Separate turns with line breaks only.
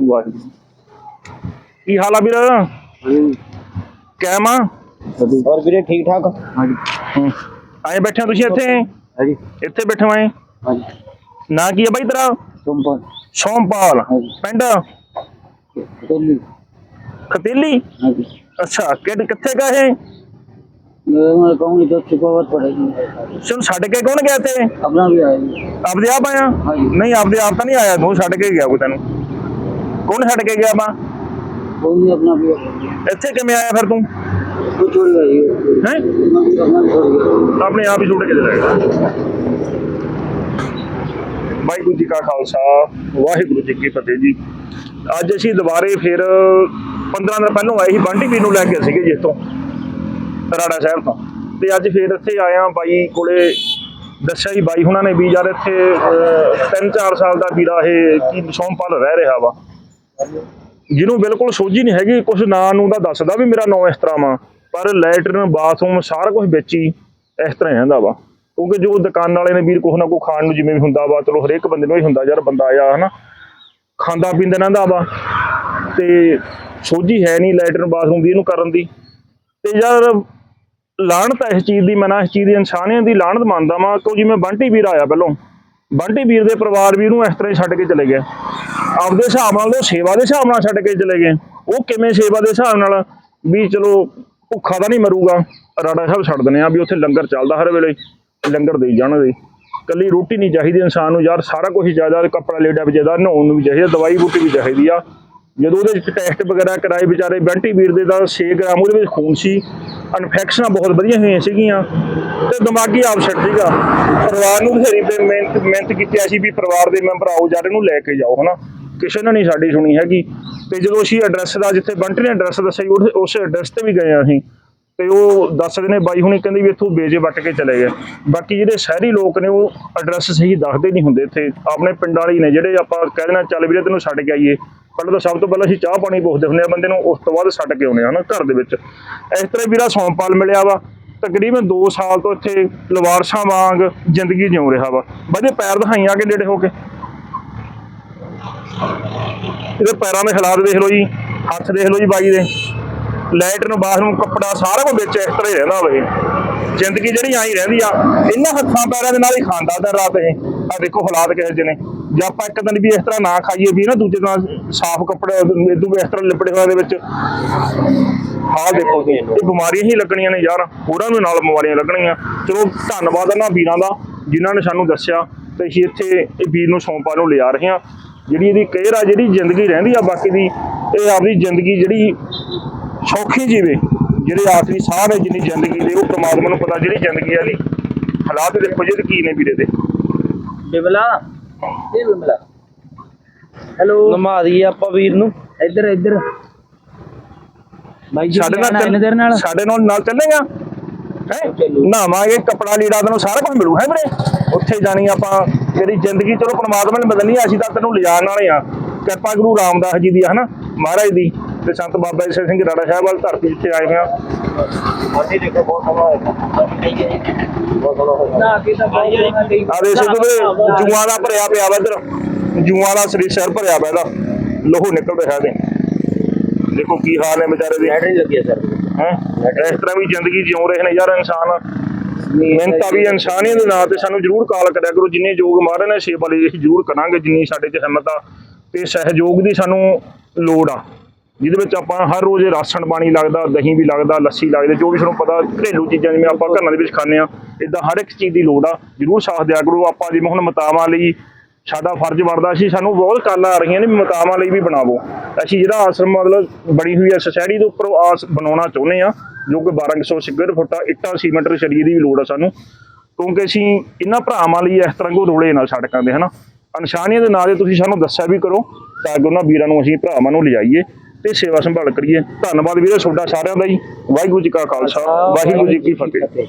ਵਾਹਿਗੁਰੂ ਕੀ ਹਾਲ ਆ ਵੀਰ ਕੈਮ ਆ
ਹੋਰ ਵੀਰੇ ਠੀਕ ਠਾਕ ਹਾਂਜੀ
ਹੂੰ। ਆਏ ਬੈਠੇ ਹੋ ਤੁਸੀਂ ਇੱਥੇ
ਹਾਂਜੀ
ਇੱਥੇ ਬੈਠੇ ਹੋਏ
ਹਾਂਜੀ
ਨਾਂ ਕੀ ਆ ਬਾਈ ਤੇਰਾ
ਤੁੰਪਨ
ਸੋਮਪਾਲ
ਹਾਂਜੀ।
ਪਿੰਡ
ਦਿੱਲੀ
ਖਤੀਲੀ
ਹਾਂਜੀ
ਅੱਛਾ ਕਿਹੜੇ ਕਿੱਥੇ ਗਏ ਇਹ
मैं मैं कहूँगी तो शिकावत पड़ेगी
ਸੁਣ ਛੱਡ ਕੇ ਕੌਣ ਗਿਆ ਇੱਥੇ
अपना भी आएगी
ਆਪਦੇ ਆਪ ਆਇਆ
ਹਾਂਜੀ।
ਨਹੀਂ ਆਪਦੇ ਆਪ ਤਾਂ ਨਹੀਂ ਆਇਆ ਤੂੰ ਛੱਡ ਕੇ ਗਿਆ ਕੋਈ ਤੈਨੂੰ ਕੌਣ ਛੱਡ ਕੇ ਗਿਆ ਬਾ
कोई अपना भी आएगी।
ਇੱਥੇ ਕਿਵੇਂ ਆਇਆ ਫਿਰ ਤੂੰ
वो छोड़ गई
ਹੈ
अपना भी अपना भी छोड़ गया
ਆਪਣੇ ਆਪ ਹੀ ਛੁੱਟ ਕੇ ਚਲਾ ਗਿਆ ਵਾਹਿਗੁਰੂ ਜੀ ਕਾ ਖਾਲਸਾ ਵਾਹਿਗੁਰੂ ਜੀ ਕੀ ਫਤਿਹ ਜੀ ਅੱਜ ਅਸੀਂ ਦੁਬਾਰੇ ਫਿਰ 15 ਦਿਨ ਪਹਿਲਾਂ ਆਏ ਸੀ ਬੰਟੀ ਵੀਰ ਨੂੰ ਲੈ ਕੇ ਸੀਗੇ ਜੀ ਇੱਥੋਂ ਰਾੜਾ ਸਾਹਿਬ ਤੋਂ। ਤੇ ਅੱਜ ਫੇਰ ਇੱਥੇ ਆਇਆ ਬਾਈ ਕੋਲੇ, ਦੱਸਿਆ ਜੀ ਬਾਈ ਹੁਣਾਂ ਨੇ ਵੀ ਯਾਰ ਇੱਥੇ 3-4 ਸਾਲ ਦਾ ਵੀਰਾ ਇਹ ਕੀ ਸੋਮਪਾਲ ਰਹਿ ਰਿਹਾ ਵਾ। ਜਿਹਨੂੰ ਬਿਲਕੁਲ ਸੋਝੀ ਨਹੀਂ ਹੈਗੀ, ਕੁਛ ਨਾਂ ਨੂੰ ਦਾ ਦੱਸਦਾ ਵੀ ਮੇਰਾ ਨਾਂ ਇਸ ਤਰ੍ਹਾਂ ਵਾ। ਪਰ ਲੈਟਰਨ, ਬਾਥਰੂਮ ਸਾਰਾ ਕੁਝ ਵਿੱਚ ਹੀ ਇਸ ਤਰ੍ਹਾਂ ਰਹਿੰਦਾ ਵਾ। ਕਿਉਂਕਿ ਜੋ ਦੁਕਾਨ ਵਾਲੇ ਨੇ ਵੀਰ ਕੁਛ ਨਾ ਕੁਛ ਖਾਣ ਨੂੰ ਜਿਵੇਂ ਵੀ ਹੁੰਦਾ ਵਾ, ਚਲੋ ਹਰੇਕ ਬੰਦੇ ਨੂੰ ਹੀ ਹੁੰਦਾ ਯਾਰ ਬੰਦਾ ਆ ਹਨਾ। ਖਾਂਦਾ ਪੀਂਦਾ ਰਹਿੰਦਾ ਵਾ। ਤੇ ਸੋਝੀ ਹੈ ਨਹੀਂ ਲੈਟਰਨ, ਬਾਥਰੂਮ ਦੀ ਇਹਨੂੰ ਕਰਨ ਦੀ। ਤੇ ਯਾਰ ਲਾਹਣਤ ਹੈ ਇਸ ਚੀਜ਼ ਦੀ, ਮੈਂ ਨਾ ਇਸ ਚੀਜ਼ ਦੀ ਇਨਸਾਨੀਅਤ ਦੀ ਲਾਹਣਤ ਮੰਨਦਾ ਵਾਂ, ਕਿਉਂ ਜਿਵੇਂ ਬੰਟੀ ਵੀਰ ਆਇਆ ਪਹਿਲੋਂ। ਬੰਟੀ ਵੀਰ ਦੇ ਪਰਿਵਾਰ ਵੀ ਉਹਨੂੰ ਇਸ ਤਰ੍ਹਾਂ ਹੀ ਛੱਡ ਕੇ ਚਲੇ ਗਏ। ਆਪਦੇ ਹਿਸਾਬ ਨਾਲ ਉਹ ਸੇਵਾ ਦੇ ਹਿਸਾਬ ਨਾਲ ਛੱਡ ਕੇ ਚਲੇ ਗਏ। ਉਹ ਕਿਵੇਂ ਸੇਵਾ ਦੇ ਹਿਸਾਬ ਨਾਲ ਵੀ ਚਲੋ ਭੁੱਖਾ ਤਾਂ ਨਹੀਂ ਮਰੂਗਾ। ਰਾੜਾ ਸਾਹਿਬ ਛੱਡ ਦਨੇ ਆ ਵੀ ਉੱਥੇ ਲੰਗਰ ਚੱਲਦਾ ਹਰ ਵੇਲੇ, ਲੰਗਰ ਦੇਈ ਜਾਣਗੇ ਕੱਲੀ ਰੋਟੀ ਨਹੀਂ ਚਾਹੀਦੀ ਇਨਸਾਨ ਨੂੰ ਯਾਰ, ਸਾਰਾ ਕੁਝ ਚਾਹੀਦਾ, ਕੱਪੜਾ ਲੀੜਾ ਵੀ ਚਾਹੀਦਾ, ਨਹਾਉਣ ਨੂੰ ਵੀ ਚਾਹੀਦਾ, ਦਵਾਈ ਬੂਟੀ ਵੀ ਚਾਹੀਦੀ ਆ। ਜਦੋਂ ਉਹਦੇ ਵਿੱਚ ਟੈਸਟ ਵਗੈਰਾ ਕਰਾਏ ਵਿਚਾਰੇ ਬੈਂਟੀ ਵੀਰ ਦੇ ਦਾ 6 ਗ੍ਰਾਮ ਉਹਦੇ ਵਿੱਚ ਖੂਨ ਸੀ ਇਨਫੈਕਸ਼ਨਾਂ ਬਹੁਤ ਵਧੀਆ ਹੋਈਆਂ ਸੀਗੀਆਂ ਤੇ ਦਿਮਾਗੀ ਆਪਸੈਟ ਸੀਗਾ। ਪਰਿਵਾਰ ਨੂੰ ਬਥੇਰੀ ਤੇ ਮਿਹਨਤ ਮਿਹਨਤ ਕੀਤੀ ਸੀ ਵੀ ਪਰਿਵਾਰ ਦੇ ਮੈਂਬਰ ਆਓ ਯਾਰ ਇਹਨੂੰ ਲੈ ਕੇ ਜਾਓ, ਹਨਾ। ਕਿਸੇ ਨੇ ਨਹੀਂ ਸਾਡੀ ਸੁਣੀ ਹੈਗੀ। ਤੇ ਜਦੋਂ ਅਸੀਂ ਐਡਰੈਸ ਦਾ, ਜਿੱਥੇ ਬੰਟੀ ਨੇ ਐਡਰੈਸ ਦੱਸਿਆ ਉਸ- ਉਸ ਐਡਰੈਸ ਤੇ ਵੀ ਗਏ ਅਸੀਂ। ਤੇ ਉਹ ਦੱਸਦੇ ਨੇ ਬਾਈ ਹੁਣੀ ਕਹਿੰਦੇ ਵੀ ਇੱਥੋਂ ਬੇਜੇ ਵੱਟ ਕੇ ਚਲੇ ਗਏ। ਬਾਕੀ ਜਿਹੜੇ ਸ਼ਹਿਰੀ ਲੋਕ ਨੇ, ਉਹ ਐਡਰੈਸ ਸਹੀ ਦੱਸਦੇ ਨਹੀਂ ਹੁੰਦੇ ਇੱਥੇ। ਆਪਣੇ ਪਿੰਡ ਵਾਲੀ ਨੇ, ਜਿਹੜੇ ਆਪਾਂ ਕਹਿ ਦੇਣਾ ਚੱਲ ਵੀਰੇ ਤੈਨੂੰ ਛੱਡ ਕੇ ਆਈਏ। ਪਹਿਲਾਂ ਤਾਂ ਸਭ ਤੋਂ ਪਹਿਲਾਂ ਅਸੀਂ ਚਾਹ ਪਾਣੀ ਪੁੱਛਦੇ ਹੁੰਦੇ ਆ ਬੰਦੇ ਨੂੰ, ਉਸ ਤੋਂ ਬਾਅਦ ਛੱਡ ਕੇ ਆਉਂਦੇ ਆ ਨਾ ਘਰ ਦੇ ਵਿੱਚ। ਇਸ ਤਰ੍ਹਾਂ ਵੀਰਾ ਸੌਂਪਾਲ ਮਿਲਿਆ ਵਾ। ਤਕਰੀਬਨ 2 ਸਾਲ ਤੋਂ ਇੱਥੇ ਲਵਾਰਸਾਂ ਵਾਂਗ ਜ਼ਿੰਦਗੀ ਜਿਉ ਰਿਹਾ ਵਾ। ਬਾਦੇ ਪੈਰ ਦਿਖਾਈਆਂ ਕਿ ਨੇੜੇ ਹੋ ਕੇ? ਇਹਦੇ ਪੈਰਾਂ ਦੇ ਹਾਲਾਤ ਦੇਖ ਲਓ ਜੀ, ਹੱਥ ਦੇਖ ਲਓ ਜੀ ਬਾਈ ਦੇ। ਲੈਟਰਨ ਬਾਥਰੂਮ ਕੱਪੜਾ ਸਾਰਾ ਕੁਝ ਵਿੱਚ ਇਸ ਤਰ੍ਹਾਂ ਹੀ ਰਹਿੰਦਾ ਹੋਵੇ ਜ਼ਿੰਦਗੀ ਜਿਹੜੀ ਆਈ ਰਹਿੰਦੀ ਆ ਇਹਨਾਂ ਹੱਥਾਂ ਪੈਰਾਂ ਦੇ ਨਾਲ ਹੀ ਖਾਂਦਾ ਦਿਨ ਰਾਤ ਇਹ। ਆ ਦੇਖੋ ਹਾਲਾਤ ਕਿਹੋ ਜਿਹੇ ਨੇ। ਜੇ ਆਪਾਂ ਇੱਕ ਦਿਨ ਵੀ ਇਸ ਤਰ੍ਹਾਂ ਨਾ ਖਾਈਏ ਵੀ ਨਾ ਦੂਜੇ ਦਿਨ ਸਾਫ਼ ਕੱਪੜੇ ਇਦੋਂ ਇਸ ਤਰ੍ਹਾਂ ਲਿਪੜੇ ਹੋਏ ਦੇ ਵਿੱਚ। ਹਾਂ ਦੇਖੋ ਜੀ, ਇਹ ਬਿਮਾਰੀਆਂ ਹੀ ਲੱਗਣੀਆਂ ਨੇ ਯਾਰ। ਹੋਰਾਂ ਨੂੰ ਨਾਲ ਬਿਮਾਰੀਆਂ ਲੱਗਣੀਆਂ ਚਲੋ ਧੰਨਵਾਦ ਇਹਨਾਂ ਵੀਰਾਂ ਦਾ ਜਿਨ੍ਹਾਂ ਨੇ ਸਾਨੂੰ ਦੱਸਿਆ। ਤੇ ਅਸੀਂ ਇੱਥੇ ਇਹ ਵੀਰ ਨੂੰ ਸੌਂਪਾ ਨੂੰ ਲਿਆ ਰਹੇ ਹਾਂ। ਜਿਹੜੀ ਇਹਦੀ ਕੇਅਰ ਆ ਜਿਹੜੀ ਜ਼ਿੰਦਗੀ ਰਹਿੰਦੀ ਆ ਬਾਕੀ ਦੀ ਇਹ ਆਪਣੀ ਜ਼ਿੰਦਗੀ ਜਿਹੜੀ ਸੌਖੀ ਜੀਵੇ ਜਿਹੜੇ ਆਖਰੀ ਸਾਹ ਨੇ ਜਿੰਨੀ ਜ਼ਿੰਦਗੀ ਦੇ ਉਹ ਪ੍ਰਮਾਤਮਾ ਨੂੰ ਪਤਾ ਜਿਹੜੀ ਜ਼ਿੰਦਗੀ ਵਾਲੀ ਹਾਲਾਤ ਦੇਖੋ ਜਿਹਦੇ ਕੀ ਨੇ ਵੀਰੇ ਦੇ।
ਬਿਮਲਾ? ਇਹ ਬਿਮਲਾ। ਹੈਲੋ
ਨਮਾ ਦਈਏ ਆਪਾਂ ਵੀਰ ਨੂੰ।
ਇੱਧਰ ਇੱਧਰ। ਬਾਈ ਜੀ
ਸਾਡੇ ਨਾਲ
ਇਹਨਾਂ ਨਾਲ?
ਸਾਡੇ ਨਾਲ ਨਾਲ ਚੱਲੇਗਾ? ਨਾਵਾਂਗੇ ਕਪੜਾ ਲੀੜਾ ਤੈਨੂੰ ਸਾਰਾ ਕੁਝ ਮਿਲੂ ਹੈ ਵੀਰੇ? ਉੱਥੇ ਜਾਣੀ ਆਪਾਂ ਜਿਹੜੀ ਜ਼ਿੰਦਗੀ ਚਲੋ ਪਰਮਾਤਮਾ ਨੇ ਬਦਲਣੀ ਅਸੀਂ ਤਾਂ ਤੈਨੂੰ ਲਿਜਾਣ ਵਾਲੇ ਆ। ਕਿਰਪਾ ਗੁਰੂ ਰਾਮਦਾਸ ਜੀ ਦੀ ਹਨਾ? ਮਹਾਰਾਜ ਦੀ। ਤੇ ਸੰਤ ਬਾਬਾ ਈਸ਼ਰ ਸਿੰਘ ਰਾੜਾ ਸਾਹਿਬ ਵਾਲ ਧਰਤੀ ਜਿੱਥੇ ਆਏ
ਹਾਂ ਹਾਂਜੀ ਦੇਖੋ ਬਹੁਤ ਸੋਹਣਾ ਹੋਇਆ।
ਆ ਦੇਖੋ ਤੁਸੀਂ ਦਾ ਭਰਿਆ ਪਿਆ ਵਾ ਇਧਰ। ਜੂਆਂ ਦਾ ਸਰੀਰ ਸ਼ਹਿਰ ਭਰਿਆ ਪਿਆ ਦੇਖੋ ਕੀ ਹਾਲ ਹੈ ਵਿਚਾਰੇ ਦੇ। ਹੈ? ਇਸ ਤਰ੍ਹਾਂ ਵੀ ਜ਼ਿੰਦਗੀ ਜਿਉ ਰਹੇ ਨੇ ਯਾਰ ਇਨਸਾਨ। ਮਿਹਨਤ ਆ ਵੀ ਇਨਸਾਨੀ ਦੇ ਨਾਂ ਤੇ ਸਾਨੂੰ ਜ਼ਰੂਰ ਕਾਲ ਕਰਿਆ ਕਰੋ। ਜਿੰਨੇ ਯੋਗ ਮਾਰਨ ਨੇ ਸ਼ੇਪ ਵਾਲੀ ਜ਼ਰੂਰ ਕਰਾਂਗੇ। ਜਿੰਨੀ ਸਾਡੇ ਚ ਹਿੰਮਤ ਆ ਤੇ ਸਹਿਯੋਗ ਦੀ ਸਾਨੂੰ ਲੋੜ ਆ। ਜਿਹਦੇ ਵਿੱਚ ਆਪਾਂ ਹਰ ਰੋਜ਼ ਰਾਸ਼ਨ ਪਾਣੀ ਲੱਗਦਾ, ਦਹੀਂ ਵੀ ਲੱਗਦਾ, ਲੱਸੀ ਲੱਗਦੀ, ਜੋ ਵੀ ਤੁਹਾਨੂੰ ਪਤਾ ਘਰੇਲੂ ਚੀਜ਼ਾਂ ਜਿਵੇਂ ਆਪਾਂ ਘਰਾਂ ਦੇ ਵਿੱਚ ਖਾਂਦੇ ਆ ਇਦਾਂ ਹਰ ਇੱਕ ਚੀਜ਼ ਦੀ ਲੋੜ ਆ, ਜ਼ਰੂਰ ਸਾਥ ਦਿਆ ਕਰੋ। ਆਪਾਂ ਜਿਵੇਂ ਹੁਣ ਮਤਾਵਾਂ ਲਈ ਸਾਡਾ ਫਰਜ਼ ਬਣਦਾ ਸੀ, ਸਾਨੂੰ ਬਹੁਤ ਕਾਲਾਂ ਆ ਰਹੀਆਂ ਨੇ ਵੀ ਮਤਾਵਾਂ ਲਈ ਵੀ ਬਣਾਵੋ। ਅਸੀਂ ਜਿਹੜਾ ਆਸਰਮ ਮਤਲਬ ਬਣੀ ਹੋਈ ਹੈ ਸੋਸਾਇਟੀ ਦੇ ਉੱਪਰ ਆਸ ਬਣਾਉਣਾ ਚਾਹੁੰਦੇ ਆ ਜੋ ਕਿ 1200 ਸਿਗਰ ਫੁੱਟਾ ਇੱਟਾਂ, ਸੀਮੈਂਟ ਸ਼ਰੀਰ ਦੀ ਵੀ ਲੋੜ ਆ ਸਾਨੂੰ। ਕਿਉਂਕਿ ਅਸੀਂ ਇਹਨਾਂ ਭਰਾਵਾਂ ਲਈ ਇਸ ਤਰ੍ਹਾਂ ਕੋ ਰੋਲੇ ਨਾਲ ਸੜਕਾਂ ਦੇ, ਹਨਾ? ਇਨਸਾਨੀਅਤ ਦੇ ਨਾਂ ਤੇ ਤੁਸੀਂ ਸਾਨੂੰ ਦੱਸਿਆ ਵੀ ਕਰੋ, ਤਾਂ ਕਿ ਉਹਨਾਂ ਵੀਰਾਂ ਨੂੰ ਅਸੀਂ ਭਰਾਵਾਂ ਨੂੰ ਲਿਜਾਈਏ। ਤੇ ਸੇਵਾ ਸੰਭਾਲ ਕਰੀਏ। ਧੰਨਵਾਦ ਵੀਰੇ ਤੁਹਾਡਾ ਸਾਰਿਆਂ ਦਾ ਜੀ। ਵਾਹਿਗੁਰੂ ਜੀ ਕਾ ਖਾਲਸਾ, ਵਾਹਿਗੁਰੂ ਜੀ ਕੀ ਫਤਿਹ।